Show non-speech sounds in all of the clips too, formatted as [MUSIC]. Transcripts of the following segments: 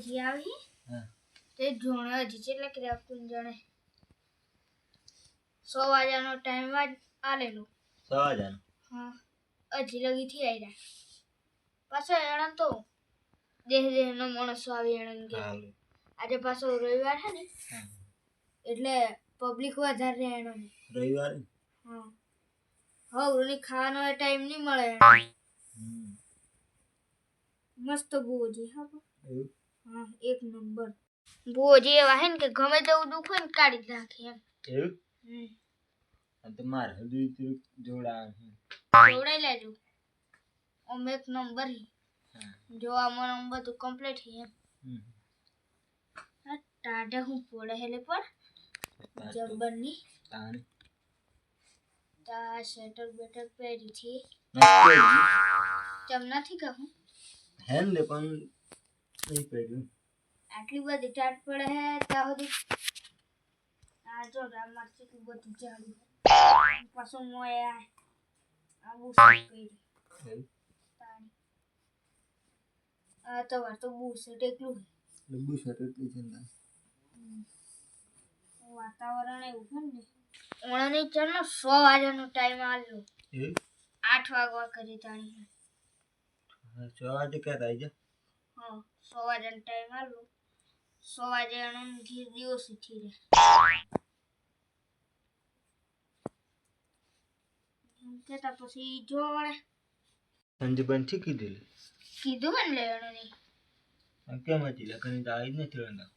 બુઓજી આવી? તે જોણે હજી કેટલા કર્યા કુન જણે? સો વાગ્યાનો ટાઈમ આલેલો. સો વાજાનો હા. હજી લગી થી આવ્યા પાછો એણે તો દેહ દેહનો માણસો આવી એણે કે. આજે પાછો રવિવાર છે ને? એટલે પબ્લિક વધારે રહે એનો. રવિવાર? હા. હવે ઓલી ખાવાનો ટાઈમ નહીં મળે. મસ્ત બુઓજી હા. એવું? હા એક નંબર. બુઓજી એવા હે ને કે ગમે તેવું દુઃખ હોય ને કાઢી જ નાખે એમ. એવું? હમ. આ તો મારે હજુ થોડુંક જોડા છે. જોડાઈ લેજો. ઓમ એક નંબર હી. હા. જો આમાં બધું કમ્પ્લીટ હી એમ. હમ. આ ટાઢે હું પડે હેલે પણ. તાર તો જબ્બરની. તારે તા સ્વેટર બેટર પહેરી છે. નથી પહેર્યું. ચમ નથી કહું. હે ને પણ આટલી બધી ચાટ પડે હે ત્યાં સુધી આ જો રામા કેટલું બધું જાડું પાછું મોય આ આવું શું કર્યું આ તો વાર તો છે ને વાતાવરણ એવું છે ને ઓણાની ચાલનો સો વાગ્યાનો ટાઈમ આવ્યો આઠ વાગવા કરી તાણી છ વાગે ક્યાં થાય છે સો વાગ્યાનો ટાઈમ આલ્યો સો વાગે ઘી દિવસ ઉઠી રહે કેતા પછી જોવા વળે સંજુબેન કીધેલી. કીધું હે ને લેવાનું નહીં કેમ હતી? લખની તો આવી જ નથી રહેતા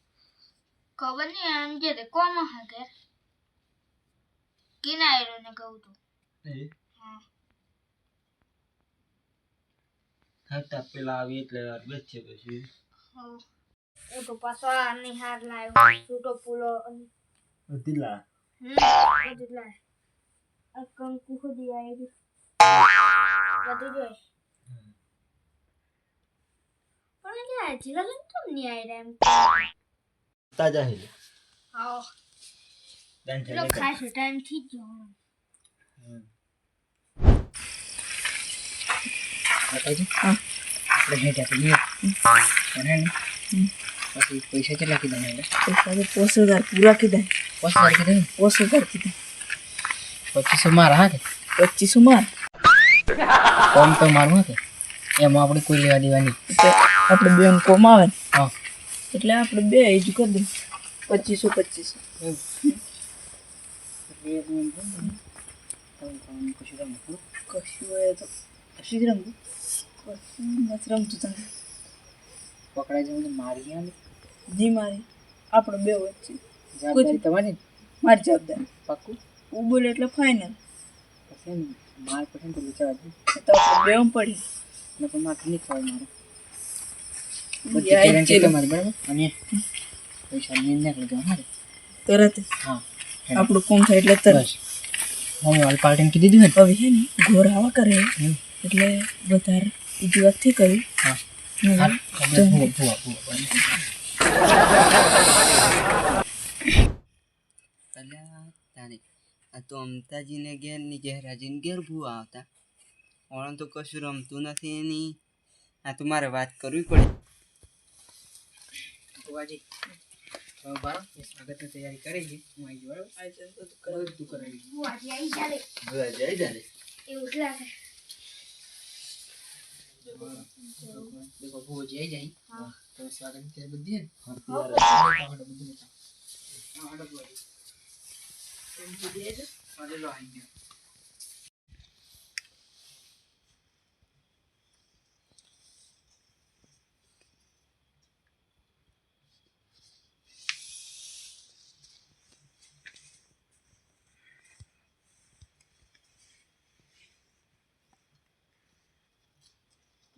ખબર નહીં એમ કે તે કોમ હા કે કિનાયરો ને કહું તો. હા. હા તા પેલા આવી એટલે બેસશે પછી. હા. એ તો પાછો આ નિહાર લાવ્યો છૂટો પૂલો અને દિલા હમ આ કંકુ ખુદી આવી બધું જોઈ પણ એટલે હજી લગન તો નહીં આવી રહ્યા એમ? તાજા હે. હા ખાસ ટાઈમથી જ જવાનો બતાવજો. આપણે હેઠ આપી દઈએ. પછી પૈસા કેટલા કીધા ને પૈસા તો પોસ હજાર પૂરા કીધા. પોસ હજાર કીધા પોસ હજાર કીધા. પચીસો માર હા કે? પચીસો માર. કોમ તો મારું કે? એમાં આપણે કોઈ લેવા દેવાની. આપણે બે કોમ આવે હા. એટલે આપણે બે એજ કરી દઉં પચીસો પચીસો. કશું હોય તો કશું જ કશું નથી રમતું તને પકડાઈ જવું મારી ગયા જી મારી. આપણે બે વચ્ચે. જવાબદારી તમારી? મારી જવાબદારી. પાક્કું હું બોલે એટલે ફાઇનલ પછી માર પડે તો વિચાર તો બે પડી. ને પણ માથે નહીં ખવાય મારું. પૈસા નીકળી જવા તરત હા. આપણું કોમ થાય એટલે તરત હવે વાલ પાર્ટીને કીધી દીધું ને? હવે છે ને ઘોર આવા કરે. એટલે વધારે બીજી વાત કર્યું તો અમતાજીને ઘેરની ઘેર રાજીને ઘેર ભૂવા આવતા. ઓણ તો કશું રમતું નથી એની. આ તો મારે વાત કરવી પડે. ભૂવાજી સ્વાગતની તૈયારી કરી છે. હું આવી બરાબર? બધું કરાવી. આવી એવું લાગે. દેખો ભૂવાજી આવી જાય હા. તો સ્વાગતની તૈયારી બધી હે ને હા, હા, તૈયાર. હાડો બધું લેતા આવો. હા, હાડો ભૂવાજી. હા, લે લો,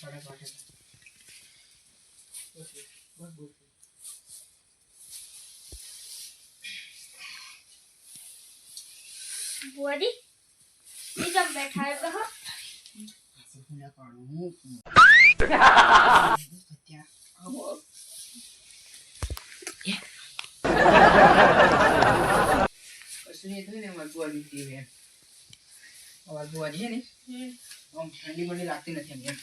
સાડા પાંચ હતા. બસ બસ બસ બસ બુઆજી તમ બેઠા હે કહો હું. ના પાડું હું ત્યાં આવો કશું નહીં થયું ને? અમારે બુઆજી છે ને ઠંડી બંડી લાગતી નથી એમ.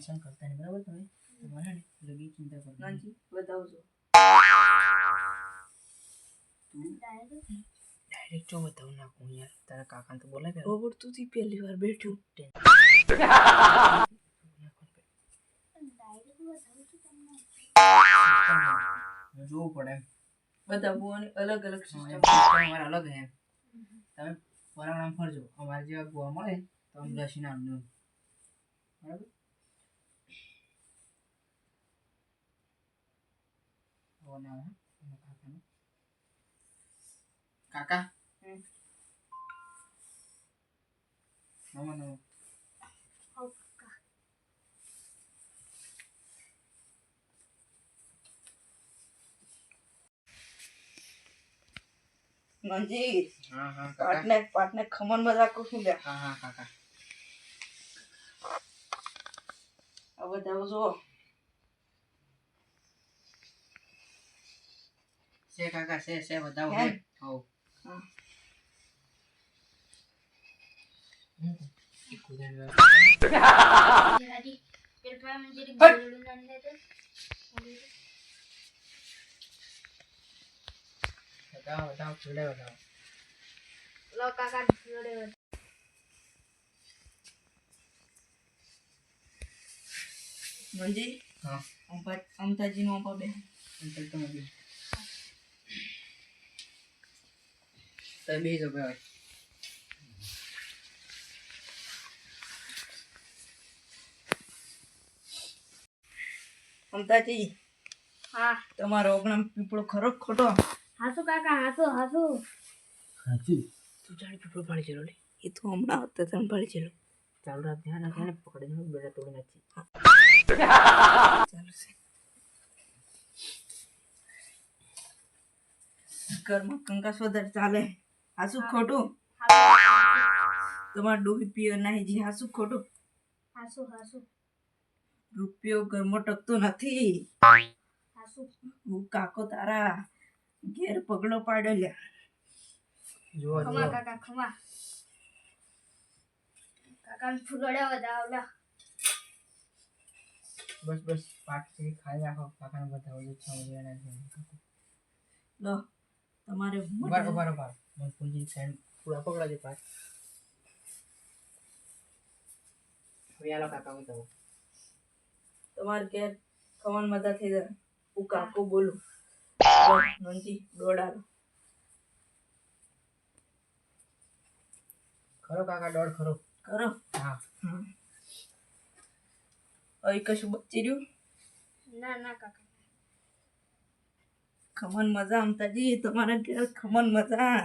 ટેન્શન કરતા નહીં. બરાબર તમે? તમારે ને લગી ચિંતા કરતા નાનજી બતાવજો. ડાયરેક્ટ ડાયરેક્ટ જો બતાવું નાખું યાર. તારા કાકાને તો પેલા બરોબર તું થી પહેલી વાર બેઠું. જોવું પડે. એમ બધા બુવાની અલગ અલગ સિસ્ટમ અલગ હે. તમે પરાણામ ફરજો. અમારે જેવા ગોવા મળે તો આમ લસી નામનું બરાબર આવો ને આવો, હો, એના કાકાનો. કાકા હમ. નમો નમો નાનજી હા હા કાકા પાટને પાટને ખમણમાં રાખું છું લે હા હા કાકા આ બતાવજો છે કાકા છે છે બતાવો એમ? હે હો હા. હમ. એક ઉદાહરણ જરાજી કાકા છે છે બતાવો બતાવો છોડે બતાવો લો કાકા જોડે વધ. નાનજી હા અમતાજી નું બે તો મળી તમે બે જો ભાઈ અમતાજી હા તમારો ઓગણમ પીપળો ખરો ખોટો હાસુ કાકા હાસુ હાસુ સાચું તું જાણે પીપળો પાડી ચલો લે. એ તો હમણાં હતા તને પાડી ચલો. ચાલુ રાત ધ્યાન રાખે ને પકડીને બેડા તોડી નાખી ચાલુ છે. ઘરમાં કંકાસ વધારે ચાલે. હાસુ ખોટું? તમારે ડોહી પીઓ નહીં જી હાસુ ખોટું? હાસુ હાસુ. રૂપિયો ઘરમાં ટકતો નથી. હાસુ. હું કાકો તારા ઘેર પગલો પાડ્યો લ્યા ખમા કાકા ખમા. કાકા ફૂલડે વધાવલા બસ બસ પાક સુધી ખાઈ રાખો કાકાને બતાવો જો છે. લો તમારે બરાબર પૂંજી સાઈડ પૂરા પકડાજો પાક હવે આલો કાકા બતાવો તમારે ઘેર કમન મજા થઈ જાય. હું કાકો બોલું. નોંધી દોડાડો. ખરો કાકા દોડ ખરો. ખરો? હા. હા હવે કશું બચી રહ્યું? ના ના કાકા. ખમન મજા અમતાજી તમારા ઘેર ખમન મજા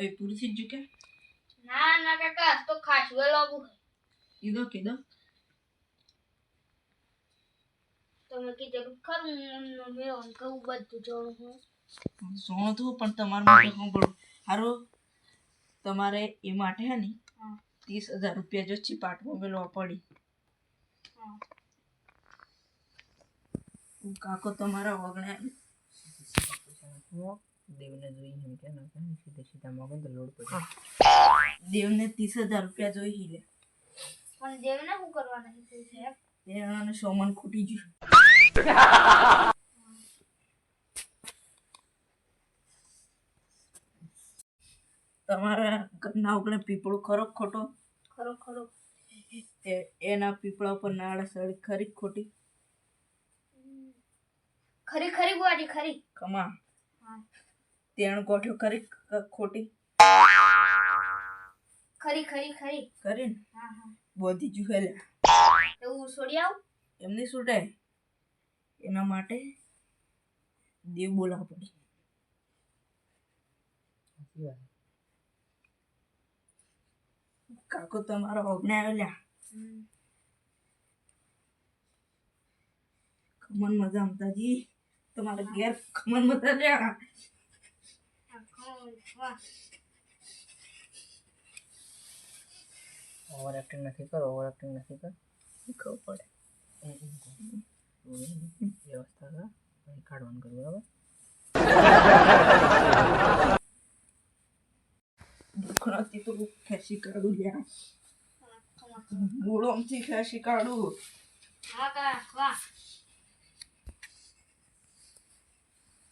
હવે પૂરથી જ ચૂક્યા ના ના કાકા તો ખાસ વેલો કીધો કીધો તમે કીધું ખરું મેં કહું બધું જોણું હું. જોણું તો પણ તમારા માટે સાંભળો હારું તમારે એ માટે હે ને. ત્રીસ હજાર રૂપિયા જો ચીપાટમાં મેળવા પડી. હા. હું. કાકો તમારા વગણે દેવને જોઈ એમ કે ના સીધે સીધા મગન તો લોડ પડે? દેવને ત્રીસ હજાર રૂપિયા જોઈ લે પણ દેવને શું કરવાના છે? સાહેબ તેનાને સોમન ખૂટી ગયું. તમારા ઘરના ઉગણે પીપળો ખરો ખોટો? ખરો ખરો. એના પીપળા ઉપર નાળા સળી ખરી ખોટી? ખરી ખરી બુઆજી ખરી. કમા હા. તેણ ગોઠ્યો ખરી ખોટી? ખરી ખરી ખરી. હા હા. બોધી જુહેલે એવું છોડી આવું? એમની છૂટે એના માટે દેવ બોલાવ પડી કાકો તમારો અગ્ને આવેલા ખમણ મજા અમતાજી તમારા ઘેર ખમણ મજા લ્યા. ઓવર એક્ટિંગ નથી કર ઓવર એક્ટિંગ નથી કર. ખબર પડે. વ્યવસ્થા કર. પછી કાઢવાનું કર બરાબર? દુખણાથી તો ખેંચી કાઢું લ્યા. હા, મૂળોમથી ખેંચી કાઢું. હા કા વાહ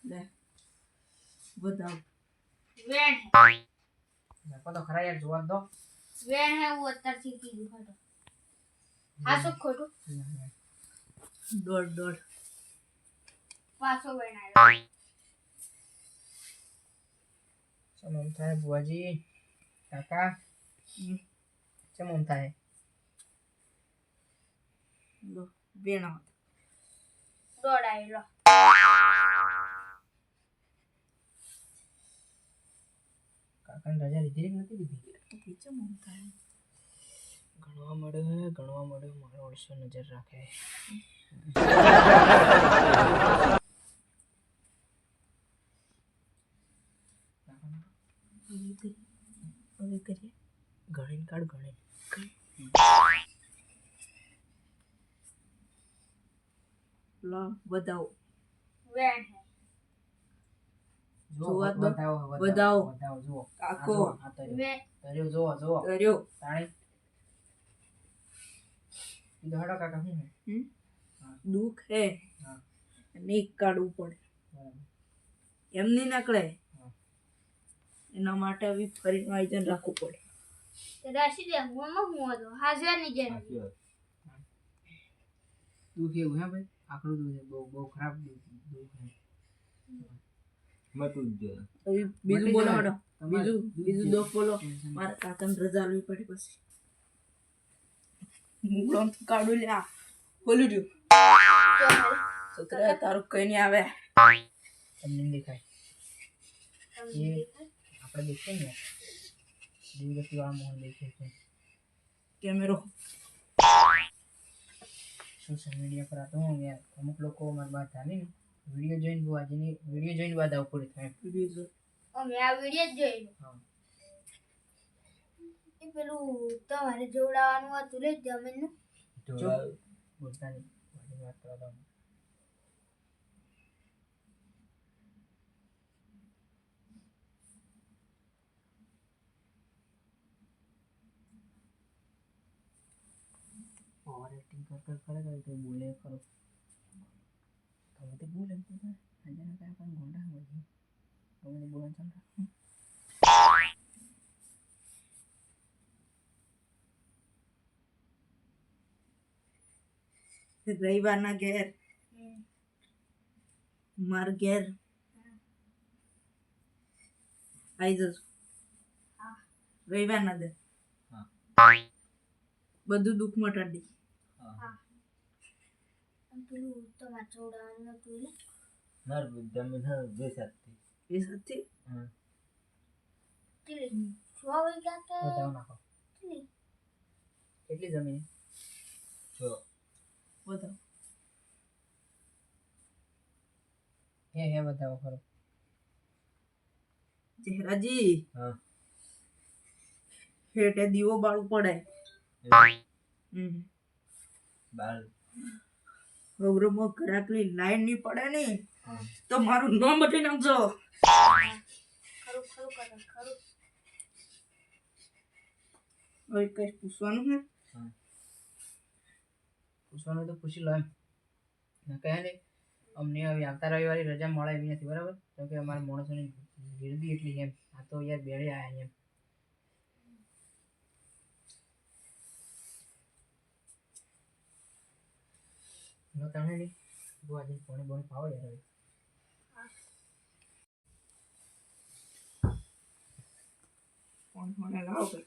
લે બતાવ. વેણ હે. નાખો તો ખરા યાર જોવા દો. વેણ હે હું અત્યારથી કીધું હતો. હા શું ખોટું? દોડ દોડ. પાછો વેણ આવ્યો. ચમ એમ થાય બુઆજી કાકા? હમ. ચમ એમ થાય? દોડ વેણા દોડ આવેલો કાકાને રજા લીધી કે નથી લીધી? પીછે મન થાય ગણવા મળ્યો હે ગણવા મળ્યો મારો ઓળસો નજર રાખે. ગણીને કાઢ ગણીને. લો બતાવો વેણ હે. જોવા તર્યો. તાણી. કાકા હે. કાઢવું પડે. એમ નહીં નકળે. એના માટે હવે ફરીનું આયોજન રાખવું પડે. રાશી દે હું હું હતો હાજરની જેમ. દુઃખ એવું હે ભાઈ? આકડું દુઃખ છે. બહુ બહુ ખરાબ દુઃખ દુઃખ મતું જ બીજું બોલો. હડો બીજું બીજું દોખ બોલો. મારે કાકાને રજા લેવી પડી પછી. મૂળમ કાઢું લ્યા બોલું રહ્યું છોકરા તારું કઈ નહીં આવે. તમને દેખાય. એ આપણે દેખાય ને. દિવગતિ વાળા મોહન દેખે છે. કેમેરો. સોશિયલ મીડિયા પર આ તો હું યાર અમુક લોકો મારી વાત ચાલી ને. વીડિયો જોઈને બહુ આજની વીડિયો જોઈને બાદ આવું પડે થાય. વિડિયો જો. અમે આ વિડિયો જ જોઈ હા. એ પેલું તમારે જોડાવાનું હતું લે જમીનનું. જો બોલતા નહીં. મારી વાત કરવા દઉં ઓવર એક્ટિંગ કર કર કરે કરે તો બોલે ખરો. તમે તો બોલે એમ તો આજે ના કાંઈ પણ ગોંડા હોય છે તમે તો બોલવાનું ચાલુ રાખો રવિવારના ઘેર માર ઘેર આવી જજો રવિવારના દે બધું દુઃખ મટાડી પેલું તમારે જોડાવાનું હતું એટલે માર જમીન હે બે સાથે એ સાથે હા. કેટલી છ વીઘા કે બતાવો નાખો કેટલી કેટલી જમીન? જો. બતાવો. હે હે બતાવો ખરો? ચહેરાજી. હા. હેઠે દીવો બાળું પડે હમ. બાર ગૌરવમાં ઘરાકની લાઈન નહીં પડે ને તો મારું નામ બદલી નાખજો. હવે કઈ પૂછવાનું હે. પૂછવાનું તો પૂછી લો એમ. કહે નહીં. અમને હવે આવતા રવિવારે રજા મળે એવી નથી બરાબર? તો કે અમારા માણસોની ગીરદી એટલી એમ. આ તો યાર બેડે આવ્યા એમ. નો તમે નહીં. ભુવાજી પોણી બોણી પાવો યાર હવે ફોન ફોન લાવો કે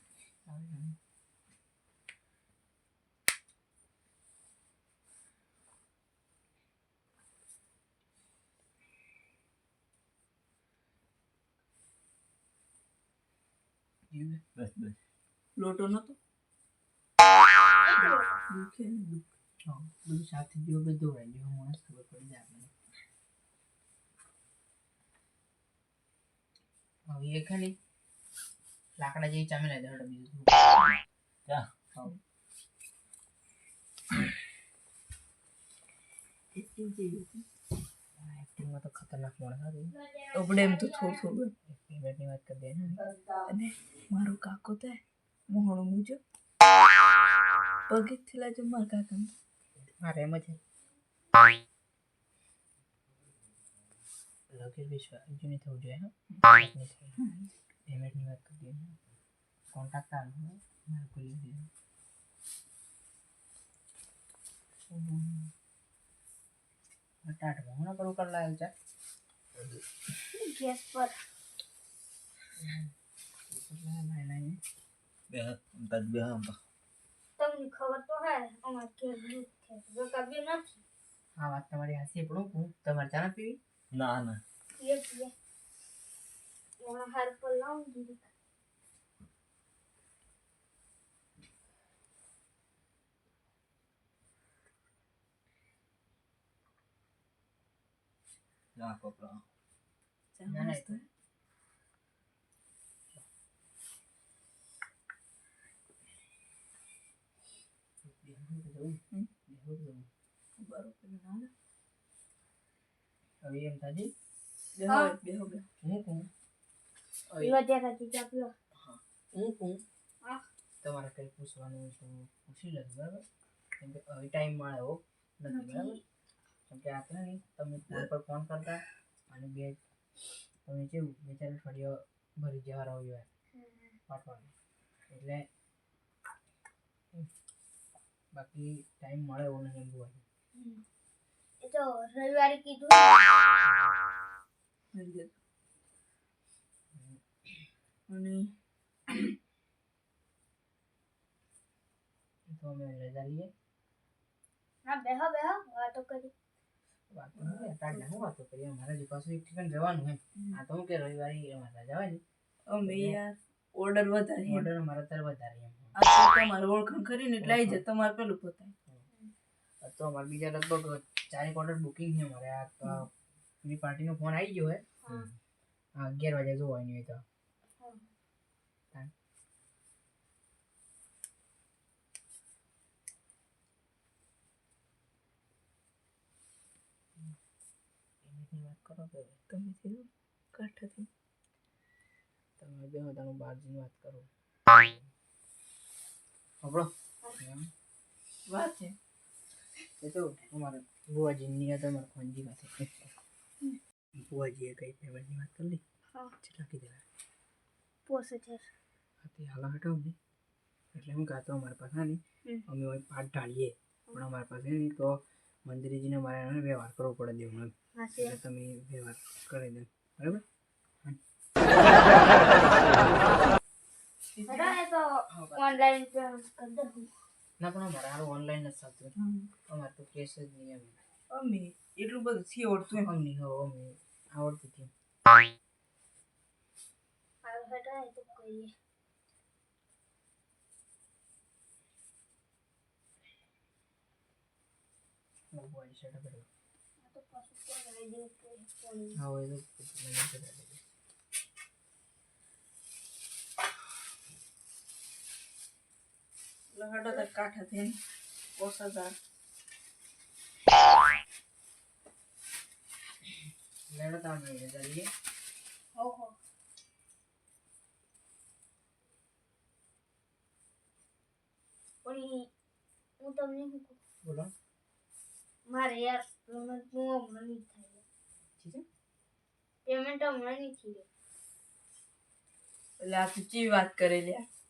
બસ બસ. લોટો નતો? દુખે. બધું સાથે જેવો બધું હોય જેવો માણસ ખબર પડી જાય આપણને હવે એ ખાલી લાકડા જેવી ચામી લાગે હડો બીજું એક્ટિંગમાં તો ખતરનાક માણસ સારું આપણે એમ તો થોડું થોડું. પેમેન્ટની વાત કરી દે ને. અને મારો કાકો તો મોહણો મૂજો પગે થેલા જો મારા કાકા હા એમ જ લોકેશ વિશ્વાસ હજુ નહીં થવું જોઈએ હા. પેમેન્ટની પેમેન્ટની વાત કરી દે ને કોન્ટેક્ટ ને મારે કોઈ દે ટાટ હમણાં પર કર લાવ્યો છે? ગેસ પર બે અંદાજ બે અંબા તમને ખબર તો હે અમાર ઘેર દૂધ છે જો કભી નથી. આ વાત તમારી હાસી પણ હું તમારે ચા પીવી? ના ના. પીએ પીએ એમાં હાર પર લાવું કપડા. ના, ના, મસ્ત. જવું હમ. જવું બરોબર ના ના. હવે એમ થાજી બેહો હા. બેહો હું હવે પીવા ત્યાં હતી ચા પીવા હું કહું તમારે કંઈ પૂછવાનું હોય તો પૂછી લેજો બરાબર કેમ કે હવે ટાઈમ મળે એવો નથી બરાબર કેમ કે આપણે નહીં તમે ફોન પર ફોન કરતા અને બે તમે કેવું બે ચાર અઠવાડિયા ભરી જવા રહ્યો યાર પાઠવાનું એટલે બાકી ટાઈમ મળે એવો નહીં એમ જોવાનું એ તો રવિવારે કીધું. અને તો અમે રજા લઈએ. હા બેહો બેહો વાતો કરી. વાતો નહીં અટાડને શું વાતો કરીએ? અમારે હજી પાછું એક ઠેકાણે જવાનું હે આ તો હું કે રવિવારે અમારે રજા હોય ને અમે યાર ઓર્ડર વધારે ઓર્ડર અમારે અત્યારે વધારે એમ. આ તો તમારે ઓળખાણ કરીને એટલે આવી જાય તમારે પેલું પોતાય. તો અમારે બીજા લગભગ ચારેક ઓર્ડર બુકિંગ છે મારે આ પેલી પાર્ટીનો ફોન આવી ગયો હે. હા. અગિયાર વાગે જો હોય નહીં તો વાત કરો તમે થયું? કાઠાથી. તમે બે હું બહારજીની વાત કરું. આપણો? વાત છે. એ તો અમારે બુવાજીની યાદ અમારે ફોનજી પાસે બુવાજીએ કઈ પેમેન્ટની વાત કરી લી. કેટલા કીધા પોસે છે તે હાલા હટાવ ને એટલે હું કહેતો અમારા પાસે નહીં અમે હોય પાઠ ઢાળીએ. પણ અમારા પાસે નહીં તો મંદિરજીને મારે એને વ્યવહાર કરવો પડે દેવનો એટલે તમે વ્યવહાર કરી દો. બરાબર? [LAUGHS] ઓનલાઈન પેમેન્ટ કરી દઉં ના પણ અમારે ઓનલાઈન જ થતું. અમારે તો કેસ જ નહીં એમ. અમે એટલું બધું થી આવડતું અમને હો અમને આવડતું હતું હાલ એ તો લહાડો તો કાઠા થઈને પોસાદાર લેડો હો હો પણ હું તમને શું કહું બોલો મારે યાર પેમેન્ટ હું હમણાં નહીં થાય ઠીક પેમેન્ટ હમણાં નહીં થઈ એટલે આ ચી વાત કરેલી લ્યા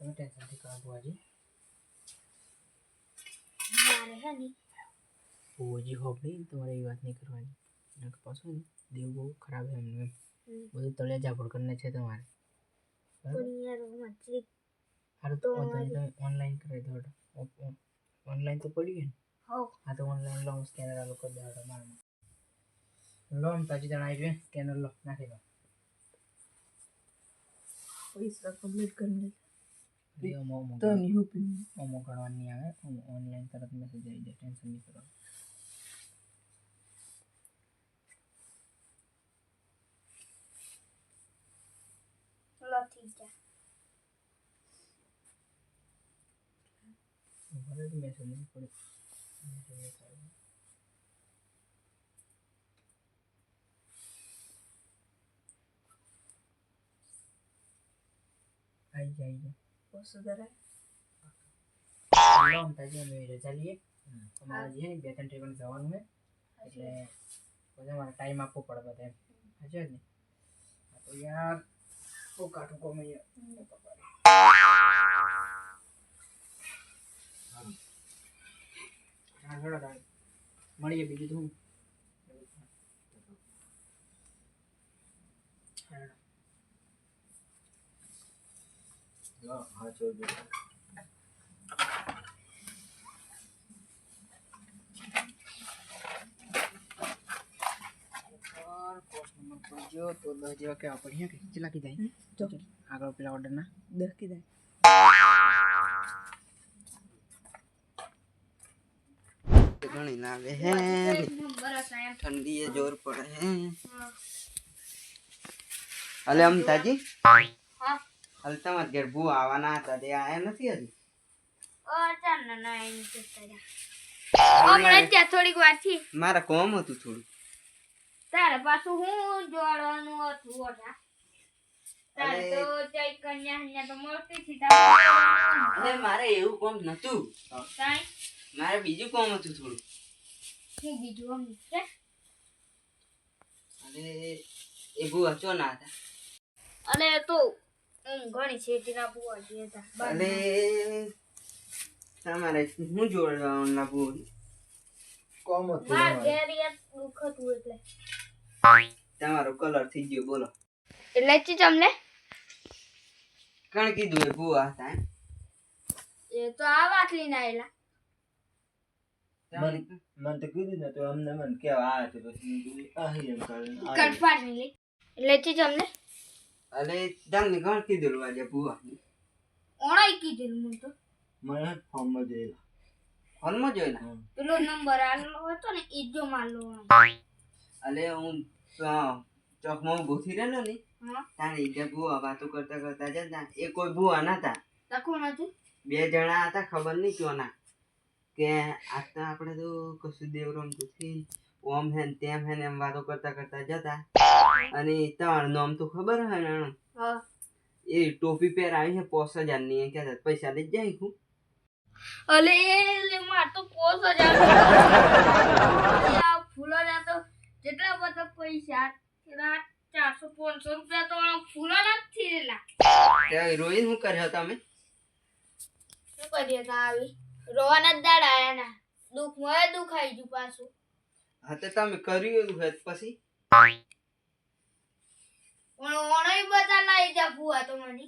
તમે ટેન્શનથી કરો બુવાજી મારે હે ની ભુવોજી હોપ તમારે એ વાત નહીં કરવાની નક પાછું ને દેવ બહુ ખરાબ છે એમને બધું તળિયા ઝાપડ કરીને છે તમારે હારું તો ઓનલાઈન કરાવી દો ઓનલાઈન તો પડ્યું ને હા તો ઓનલાઈન લો સ્કેનર આલો કરી દેવાડો મારમાં લો આમ તાજી જણ આવી જોઈએ સ્કેનર લો નાખી દો પૈસા કમ્પ્લીટ કરી દે તો નહીં હું અમો ગણવાનું નહીં આવે ઓનલાઈન તરત મેસેજ આવી જાય ટેન્શન નહીં કરો ચલો ઠીક છે ભલે તો મેસેજ નહીં પડે મેસેજ નહીં થાય. આઈ જાય આઈ બસો ધરાય જાય લો આમ તાજી અમે રજા લઈએ અમારે જઈએ બે ત્રણ ટ્રીપમાં જવાનું છે. એટલે પછી મારે ટાઈમ આપવો પડે બધા એમ સાચું જ ને તો યાર તો કાઠું કોમ મળીએ બીજું તો જો તો દસ જેવા કે આપણે કે ચલા કી જાય તો આગળ પેલા ઓર્ડર ના દસ કી જાય ઘણી લાગે હે ઠંડી એ જોર પડે હે અલે અમતાજી હા હાલ તમારા ઘેર ભૂ આવવાના હતા તે આયા નથી હજી? મારા કોમ હતું થોડું. તારે પાછું હું જોડવાનું હતું ઓઢા અરે. કન્યા તો મળતી હતી મારે એવું કોમ નતું. કાંઈ? મારે બીજું કોમ હતું થોડું. બીજું અરે એ ભૂ ચો ના હતા. અને તો ઘણી જે હતા. તમારે હું જોડવાનું ના કોમ હતું માર એટલે. તમારો કલર થઈ ગયો બોલો. એટલે ચી તમને? કણ કીધું એ ભૂ હતા એ તો આ વાત લઈને આવેલા મને તો કીધું ને તો અમને મને કેવા આવ્યા છે પછી. મેં કીધું આહી એમ કરીને આવ્યો. કટફાટની લઈ એટલે ચી તમને? અરે તમને કોણ કીધું આજે ભૂ ઓણાઈ કીધેલું મને તો. મને ફોર્મમાં જોયેલા. ના હમ. પેલો નંબર આલો હતો ને એ જો માલો અલે હું ચોકમાં ઊભો રહેલો ને તારે ઈજા ભૂવા વાતો કરતા કરતા જતા એ કોઈ ભૂવા નતા. કોણ નથી. બે જણા હતા ખબર નહીં ક્યોના કે આજ તો આપણે તો કશું દેવ રમતું થી ઓમ હેન તેમ હેન એમ વાતો કરતા કરતા જતા અને તમારું નામ તો ખબર હે ને એ ટોપી પહેર આવી છે પોસ હજારની. કે પૈસા લઈ જાય હું? અલે એ માર તો પોસ હજાર ફૂલોના તો જેટલા બધા પૈસા એના ચારસો પાંચસો રૂપિયા તો ફૂલોના જ થયેલા. ત્યાં રોઈને શું કર્યો તમે? શું કરીએ તા આવી? રોવાના જ દાડા આયા ના દુઃખ મળે દુઃખ આવી ગયું પાછું. હા તો તમે કર્યું એવું પછી? ઓણય બધા લાવી જા ભૂવા તો મને.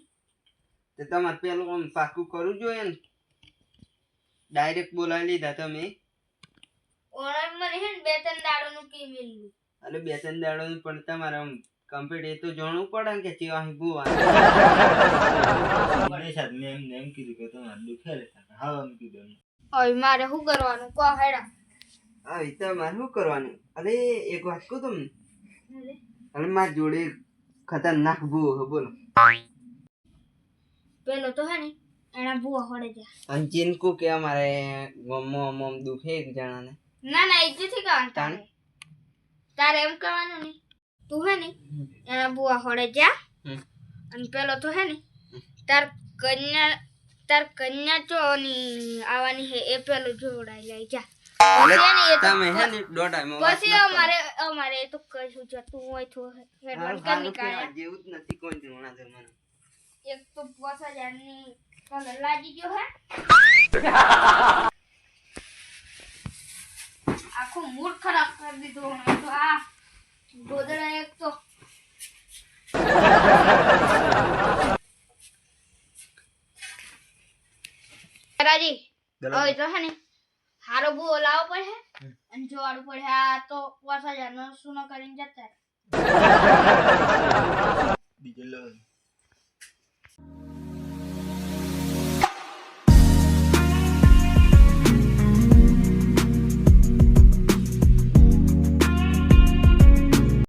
તો તમારે પેલું આમ પાકું કરવું જોઈએ ને? ડાયરેક્ટ બોલાવી લીધા તમે. ઓણય મને હે ને બે ત્રણ દાડોનું કી મિલ્યું એટલે બે ત્રણ દાડો પણ તમારે આમ કમ્પ્લીટ એ તો જાણવું પડે ને કે ચેવા અહીં ભૂવા. મારી સાથે મેં એમને એમ કીધું કે તમારે દુખે રહેતા હા એમ કીધું હવે મારે શું કરવાનું? કહો હેડા. હવે તમારે શું કરવાનું? અરે એક વાત કહું તમને. અરે મારી જોડે ખતરનાક ભૂવો છે બોલો. પેલો તો હે ને એના ભૂ હોડે જા અને ચિનકુ કે અમારે મોમ મોમ દુખે એક જણાને. ના ના ઈજ્જતથી થી તાણે? તાણ? તારે એમ કરવાનું નહીં. તું હે ને એના ભૂ હોડે જા હમ. અને પેલો તો હે ને તાર કન્યા તાર કન્યા ચોની આવવાની હે એ પેલો જોડાઈ લઈ જા હે ને તમે આખો મૂડ ખરાબ કરી દીધું આ ગોદડા એક તો. રાજી ઓય તો હે ને. હારો બહુ લાવવો પડે અને જોવાનું પડે આ તો પાંચ હજાર નો સુનો કરીને જતા. બીજો